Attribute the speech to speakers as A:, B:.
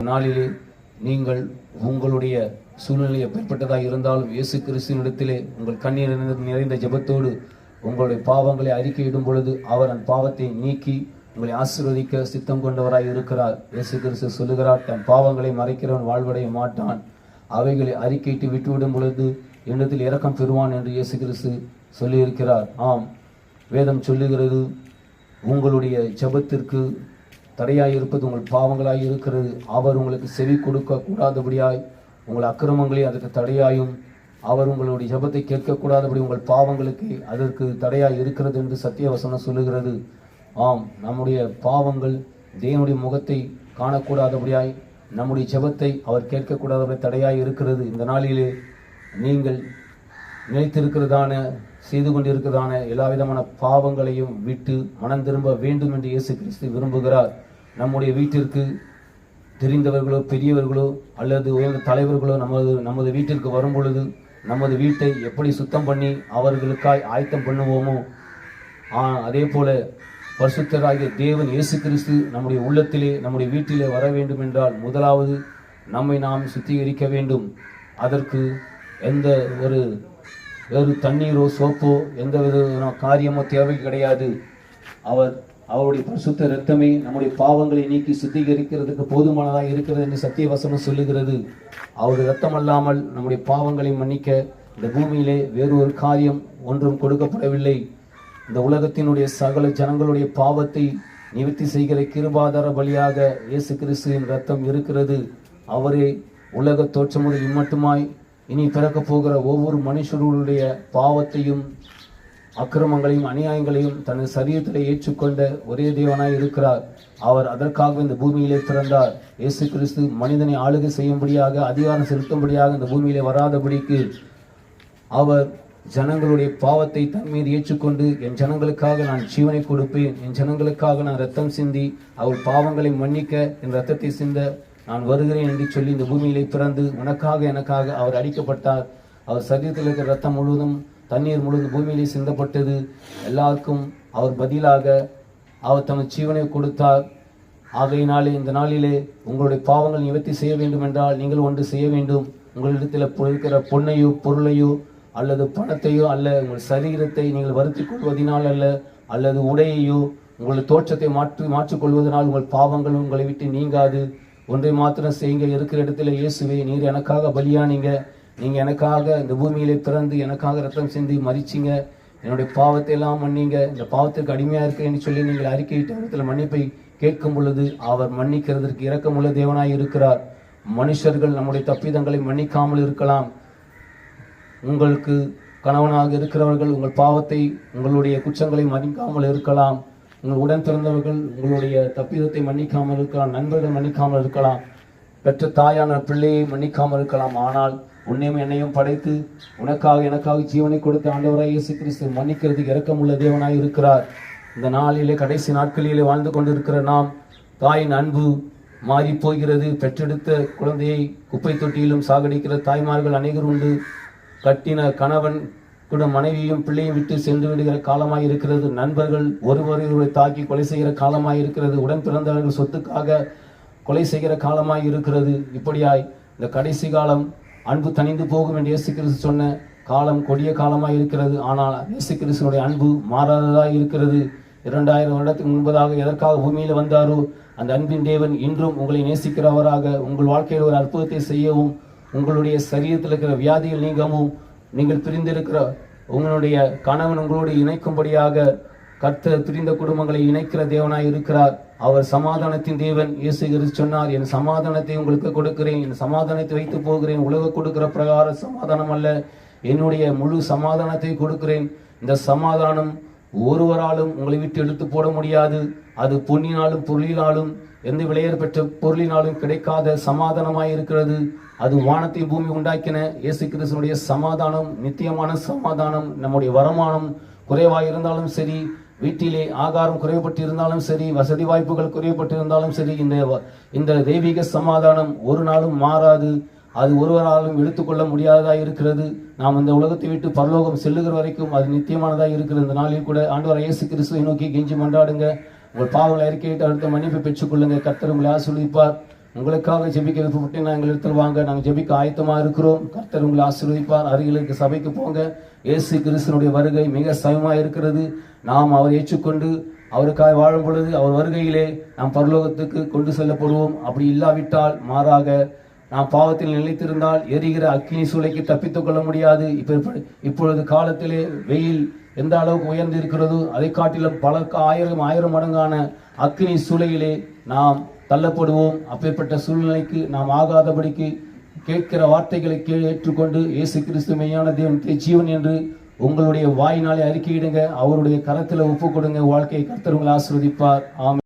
A: நாளிலே நீங்கள் உங்களுடைய சூழ்நிலை எப்பேற்பட்டதாக இருந்தாலும் இயேசு கிறிஸ்துவினிடத்திலே உங்கள் கண்ணீர் நிறைந்த- ஜெபத்தோடு உங்களுடைய பாவங்களை அறிக்கையிடும் பொழுது அவர் அந்த பாவத்தை நீக்கி உங்களை ஆசீர்வதிக்க சித்தம் கொண்டவராய் இருக்கிறார். இயேசு கிறிஸ்து சொல்லுகிறார் தன் பாவங்களை மறைக்கிறவன் வாழ்வடைய மாட்டான். அவைகளை அறிக்கையிட்டு விட்டுவிடும் பொழுது எண்ணத்தில் இரக்கம் பெறுவான் என்று இயேசு கிறிஸ்து சொல்லியிருக்கிறார். ஆம் வேதம் சொல்லுகிறது உங்களுடைய ஜெபத்திற்கு தடையாய் இருப்பது உங்கள் பாவங்களாய் இருக்கிறது. அவர் உங்களுக்கு செவி கொடுக்க கூடாதபடியாய் உங்கள் அக்கிரமங்களே அதற்கு தடையாயும். அவர் உங்களுடைய ஜெபத்தை கேட்கக்கூடாதபடி உங்கள் பாவங்களுக்கு அதற்கு தடையாய் இருக்கிறது என்று சத்தியவசனம் சொல்லுகிறது. ஆம் நம்முடைய பாவங்கள் தேவனுடைய முகத்தை காணக்கூடாதபடியாய் நம்முடைய ஜெபத்தை அவர் கேட்கக்கூடாதபடி தடையாய் இருக்கிறது. இந்த நாளிலே நீங்கள் நினைத்திருக்கிறதான செய்து கொண்டிருக்கிறதான எல்லா விதமான பாவங்களையும் விட்டு மனம் திரும்ப வேண்டும் என்று இயேசு கிறிஸ்து விரும்புகிறார். நம்முடைய வீட்டிற்கு தெரிந்தவர்களோ பெரியவர்களோ அல்லது உயர்ந்த தலைவர்களோ நமது நமது வீட்டிற்கு வரும் பொழுது நமது வீட்டை எப்படி சுத்தம் பண்ணி அவர்களுக்காய் ஆயத்தம் பண்ணுவோமோ ஆ, அதே போல பரிசுத்தராகிய தேவன் இயேசு கிறிஸ்து நம்முடைய உள்ளத்திலே நம்முடைய வீட்டிலே வர வேண்டும் என்றால் முதலாவது நம்மை நாம் சுத்திகரிக்க வேண்டும். அதற்கு எந்த ஒரு வேறு தண்ணீரோ சோப்போ எந்த வித காரியமோ தேவை கிடையாது. அவர் அவருடைய பரிசுத்த இரத்தமே நம்முடைய பாவங்களை நீக்கி சுத்திகரிக்கிறதுக்கு போதுமானதாக இருக்கிறது என்று சத்தியவசனம் சொல்லுகிறது. அவருடைய இரத்தம் அல்லாமல் நம்முடைய பாவங்களை மன்னிக்க இந்த பூமியிலே வேறு ஒரு காரியம் ஒன்றும் கொடுக்கப்படவில்லை. இந்த உலகத்தினுடைய சகல ஜனங்களுடைய பாவத்தை நிவர்த்தி செய்கிற கிருபாதார பலியாக இயேசு கிறிஸ்துவின் ரத்தம் இருக்கிறது. அவரே உலக தோற்றமுறை இம்மட்டுமாய் இனி பிறக்கப் போகிற ஒவ்வொரு மனுஷருடைய பாவத்தையும் அக்கிரமங்களையும் அநியாயங்களையும் தனது சரீரத்தில் ஏற்றுக்கொண்ட ஒரே தேவனாய் இருக்கிறார். அவர் அதற்காக இந்த பூமியிலே பிறந்தார். இயேசு கிறிஸ்து மனிதனை ஆளுகை செய்யும்படியாக அதிகாரம் செலுத்தும்படியாக இந்த பூமியிலே வராதபடிக்கு அவர் ஜனங்களுடைய பாவத்தை தன் மீது ஏற்றுக்கொண்டு என் ஜனங்களுக்காக நான் ஜீவனை கொடுப்பேன். என் ஜனங்களுக்காக நான் ரத்தம் சிந்தி அவர் பாவங்களை மன்னிக்க என் ரத்தத்தை சிந்த நான் வருகிறேன் என்று சொல்லி இந்த பூமியிலே பிறந்து உனக்காக எனக்காக அவர் அடிக்கப்பட்டார். அவர் சரீரத்தில் இருக்கிற ரத்தம் முழுவதும் தண்ணீர் முழுவதும் பூமியிலே சிந்தப்பட்டது. எல்லாருக்கும் அவர் பதிலாக அவர் தமது ஜீவனை கொடுத்தார். ஆகையினாலே இந்த நாளிலே உங்களுடைய பாவங்கள் நிவர்த்தி செய்ய வேண்டும் என்றால் நீங்கள் ஒன்று செய்ய வேண்டும். உங்களிடத்தில் இருக்கிற பொண்ணையோ பொருளையோ அல்லது பணத்தையோ அல்ல உங்கள் சரீரத்தை நீங்கள் வருத்தி கொள்வதனால் அல்ல அல்லது உடையையோ உங்கள் தோற்றத்தை மாற்றி மாற்றிக்கொள்வதனால் உங்கள் பாவங்கள் உங்களை விட்டு நீங்காது. ஒன்றை மாத்திரம் செய்யுங்க இருக்கிற இடத்துல இயேசுவே நீர் எனக்காக பலியானீங்க. நீங்க எனக்காக இந்த பூமியிலே பிறந்து எனக்காக ரத்தம் சிந்தி மறிச்சிங்க என்னுடைய பாவத்தை எல்லாம் மன்னிங்க. இந்த பாவத்துக்கு அடிமையா இருக்கேன்னு சொல்லி நீங்கள் அறிக்கையிட்ட இடத்துல மன்னிப்பை கேட்கும் பொழுது அவர் மன்னிக்கிறதற்கு இரக்கமுள்ள தேவனாய் இருக்கிறார். மனுஷர்கள் நம்முடைய தப்பிதங்களை மன்னிக்காமல் இருக்கலாம். உங்களுக்கு கணவனாக இருக்கிறவர்கள் உங்கள் பாவத்தை உங்களுடைய குற்றங்களை மன்னிக்காமல் இருக்கலாம். உங்கள் உடன் பிறந்தவர்கள் உங்களுடைய தப்பிதத்தை மன்னிக்காமல் இருக்கலாம். நண்பர்கள் மன்னிக்காமல் இருக்கலாம். பெற்ற தாயான பிள்ளையை மன்னிக்காமல் இருக்கலாம். ஆனால் உன்னையும் என்னையும் படைத்து உனக்காக எனக்காக ஜீவனை கொடுத்த ஆண்டவராய் இயேசு கிறிஸ்து மன்னிக்கிறதுக்கு இரக்கமுள்ள தேவனாய் இருக்கிறார். இந்த நாளிலே கடைசி நாட்களிலே வாழ்ந்து கொண்டிருக்கிற நாம் தாயின் அன்பு மாறி போகிறது பெற்றெடுத்த குழந்தையை குப்பை தொட்டியிலும் சாகடிக்கிற தாய்மார்கள் அனைவர் உண்டு. கட்டின கணவன் கூட மனைவியும் பிள்ளையும் விட்டு சென்று விடுகிற காலமாய் இருக்கிறது. நண்பர்கள் ஒருவரை ஒருவரை தாக்கி கொலை செய்கிற காலமாய் இருக்கிறது. உடன் பிறந்தவர்கள் சொத்துக்காக கொலை செய்கிற காலமாய் இருக்கிறது. இப்படியாய் இந்த கடைசி காலம் அன்பு தணிந்து போகும் என்று இயேசு கிறிஸ்து சொன்ன காலம் கொடிய காலமாக இருக்கிறது. ஆனால் இயேசு கிறிஸ்துனுடைய அன்பு மாறாததாக இருக்கிறது. இரண்டாயிரம் வருடத்துக்கு முன்பதாக எதற்காக பூமியில் வந்தாரோ அந்த அன்பின் தேவன் இன்றும் உங்களை நேசிக்கிறவராக உங்கள் வாழ்க்கையில் ஒரு அற்புதத்தை செய்யவும் உங்களுடைய சரீரத்தில் இருக்கிற வியாதிகள் நீங்கவும் நீங்கள் பிரிந்திருக்கிற உங்களுடைய கணவன் உங்களோடு இணைக்கும்படியாக கர்த்தர் பிரிந்த குடும்பங்களை இணைக்கிற தேவனாய் இருக்கிறார். அவர் சமாதானத்தின் தேவன். இயேசு சொன்னார் என் சமாதானத்தை உங்களுக்கு கொடுக்கிறேன். என் சமாதானத்தை வைத்து போகிறேன். உலக கொடுக்கிற பிரகார சமாதானம் அல்ல. என்னுடைய முழு சமாதானத்தை கொடுக்கிறேன். இந்த சமாதானம் ஒருவராலும் உங்களை விட்டு எடுத்து போட முடியாது. அது பொன்னினாலும் பொருளினாலும் எந்த விலையர் பெற்ற பொருளினாலும் கிடைக்காத சமாதானமாய் இருக்கிறது. அது வானத்தை பூமி உண்டாக்கின இயேசு கிருஷ்ணனுடைய சமாதானம் நித்தியமான சமாதானம் நம்முடைய வருமானம் குறைவாக இருந்தாலும் சரி வீட்டிலே ஆகாரம் குறைவுபட்டு இருந்தாலும் சரி வசதி வாய்ப்புகள் குறைவுபட்டு இருந்தாலும் சரி இந்த இந்த தெய்வீக சமாதானம் ஒரு நாளும் மாறாது. அது ஒருவராலும் எடுத்துக்கொள்ள முடியாததாக இருக்கிறது. நாம் இந்த உலகத்தை விட்டு பரலோகம் செல்லுகிற வரைக்கும் அது நித்தியமானதாக இருக்கிற இந்த நாளில் கூட ஆண்டவர் இயேசு கிறிஸ்துவை நோக்கி கெஞ்சி மன்றாடுங்க. உங்கள் பாவங்களை அறிக்கையிட்டு அடுத்த மன்னிப்பு பெற்றுக்கொள்ளுங்க. கர்த்தர் உங்களை ஆசிர்வதிப்பார். உங்களுக்காக ஜெபிக்க விருப்பப்பட்டு எங்கள் இடத்துல வாங்க. நாங்கள் ஜெபிக்க ஆயத்தமா இருக்கிறோம். கர்த்தர் உங்களை ஆசீர்வதிப்பார். அருகில் இருக்க சபைக்கு போங்க. இயேசு கிறிஸ்தனுடைய வருகை மிக சமமா இருக்கிறது. நாம் அவரை ஏற்றுக்கொண்டு அவருக்காக வாழும் பொழுது அவர் வருகையிலே நாம் பரலோகத்துக்கு கொண்டு செல்லப்படுவோம். அப்படி இல்லாவிட்டால் மாறாக நாம் பாவத்தில் நிலைத்திருந்தால் எரிகிற அக்னி சூளைக்கு தப்பித்துக் கொள்ள முடியாது. இப்போ இப்பொழுது காலத்திலே வெயில் எந்த அளவுக்கு உயர்ந்து இருக்கிறதோ அதை காட்டிலும் பல ஆயிரம் ஆயிரம் மடங்கான அக்னி சூளையிலே நாம் தள்ளப்படுவோம். அப்பேற்பட்ட சூழ்நிலைக்கு நாம் ஆகாதபடிக்கு கேட்கிற வார்த்தைகளை கீழே ஏற்றுக்கொண்டு இயேசு கிறிஸ்து மெய்யான தேவனுடைய ஜீவன் என்று உங்களுடைய வாயினாலே அறிக்கையிடுங்க. அவருடைய கரத்தில் ஒப்பு கொடுங்க வாழ்க்கையை கர்த்தர் உங்களை ஆசீர்வதிப்பார். ஆமாம்